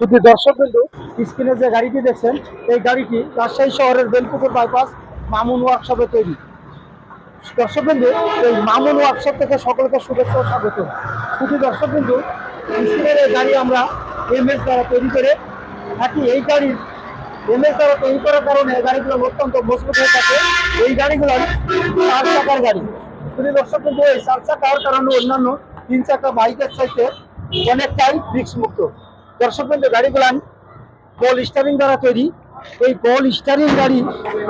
শুধু দর্শক বিন্দু স্ক্রিনে যে গাড়িটি দেখছেন, এই গাড়িটি রাজশাহী শহরের বেলপুকুর বাইপাস মামুন ওয়ার্কশপে তৈরি। দর্শক বিন্দু এই মামুন ওয়ার্কশপ থেকে সকলকে শুভেচ্ছা ও স্বাগত। শুধু দর্শক বিন্দু স্ক্রিনের এই গাড়ি আমরা এমএস দ্বারা তৈরি করে থাকি। এই গাড়ির এমএস দ্বারা তৈরি করার কারণে এই গাড়িগুলো অত্যন্ত মজবুত হয়ে থাকে। এই গাড়িগুলো চার চাকার গাড়ি। শুধু দর্শক বিন্দু এই চার চাকার কারণে অন্যান্য তিন চাকা বাইকের চাইতে অনেকটাই রিক্স মুক্ত। দর্শক বিন্দু গাড়িগুলান গোল স্টারিং দ্বারা তৈরি। এই গোল স্টারিং গাড়ি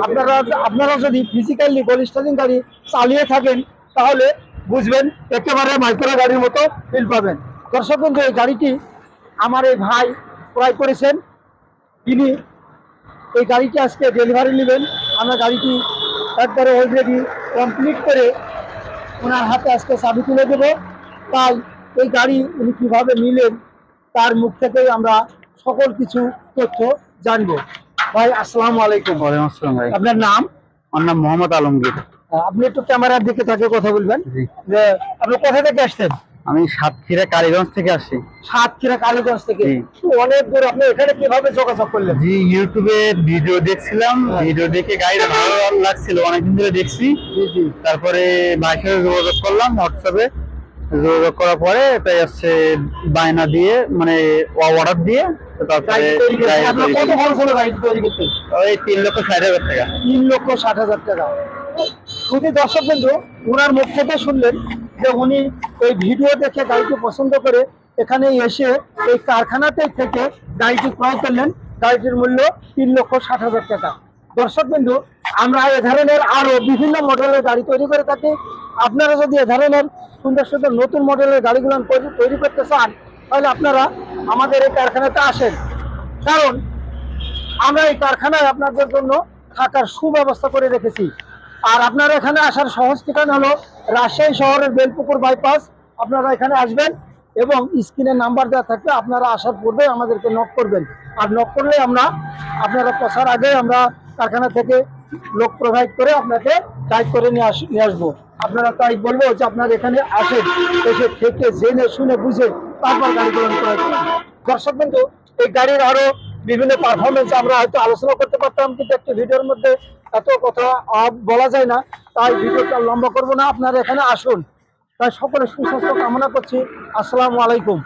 আপনারা আপনারা যদি ফিজিক্যালি গোল স্টারিং গাড়ি চালিয়ে থাকেন, তাহলে বুঝবেন একেবারে মাইক্রো গাড়ির মতো ফিল পাবেন। দর্শক বন্ধু এই গাড়িটি আমার এই ভাই ক্রয় করেছেন। তিনি এই গাড়িটি আজকে ডেলিভারি নেবেন। আমরা গাড়িটি একবারে অলরেডি কমপ্লিট করে ওনার হাতে আজকে চাবি তুলে দেবো। তাই এই গাড়ি উনি কীভাবে নিলেন তার মুখ থেকেই আমরা সকল কিছু তথ্য জানব। ভাই আসসালামু আলাইকুম। ওয়ালাইকুম আসসালাম ভাই। আপনার নাম? আমার নাম মোহাম্মদ আলমগীর। আপনি একটু ক্যামেরার দিকে তাকে কথা বলবেন। যে আপনি কোথা থেকে আসছেন? আমি সাতক্ষীরা কালীগঞ্জ থেকে আসছি। সাতক্ষীরা কালীগঞ্জ থেকে। অনেক দূর আপনি এখানে কীভাবে যোগাযোগ করলেন? জি ইউটিউবে ভিডিও দেখছিলাম। হ্যাঁ। ভিডিও দেখে গাড়িটা ভালো লাগছিল অনেকদিন ধরে দেখছি। তারপরে ভাইয়ের যোগাযোগ করলাম হোয়াটসঅ্যাপে যোগাযোগ করার পরে তাই হচ্ছে বায়না দিয়ে মানে অর্ডার দিয়ে তারপরে গাড়ি তৈরি করতে গাড়িটা আপনার তৈরি কত খরচ হলো গাড়ি তৈরি করতে? ওই তিন লক্ষ ষাট হাজার টাকা। তিন লক্ষ ষাট হাজার টাকা। শুধু দর্শক ওনার মুখ থেকে শুনলেন যে উনি এই ভিডিও দেখে গাড়িটি পছন্দ করে এখানে এসে এই কারখানাতে থেকে গাড়িটি ক্রয় করলেন। গাড়িটির মূল্য তিন লক্ষ ষাট হাজার টাকা। দর্শক বিন্দু, আমরা এ ধরনের আরও বিভিন্ন মডেলের গাড়ি তৈরি করে থাকি। আপনারা যদি এ ধরনের সুন্দর সুন্দর নতুন মডেলের গাড়িগুলো তৈরি- করতে চান, তাহলে আপনারা আমাদের এই কারখানাতে আসেন। কারণ আমরা এই কারখানায় আপনাদের জন্য থাকার সুব্যবস্থা করে রেখেছি। আর আপনারা এখানে আসার সহজ ঠিকানা হলো রাজশাহী শহরের বেলপুকুর বাইপাস আপনারা এখানে আসবেন এবং স্ক্রিনে নাম্বার দেওয়া থাকবে, আপনারা আসার পূর্বে আমাদেরকে নক করবেন। আর নক করলে আমরা আপনারা পৌঁছার আগে আমরা কারখানা থেকে লোক প্রোভাইড করে আপনাকে গাইড করে নিয়ে আস, নিয়ে আসব। আপনারা তাই বলব যে আপনারা এখানে আসেন, এসে থেকে জেনে, শুনে, বুঝে তারপর গাড়ি ক্রয় করেন দর্শক কিন্তু এই গাড়ির আরও বিভিন্ন পারফরমেন্স আমরা হয়তো আলোচনা করতে পারতাম, কিন্তু একটা ভিডিওর মধ্যে এত কথা বলা যায় না, তাই ভিডিওটা লম্বা করব না। আপনারা এখানে আসুন। তাই সকলে সুস্বাস্থ্য কামনা করছি। আসসালামু আলাইকুম।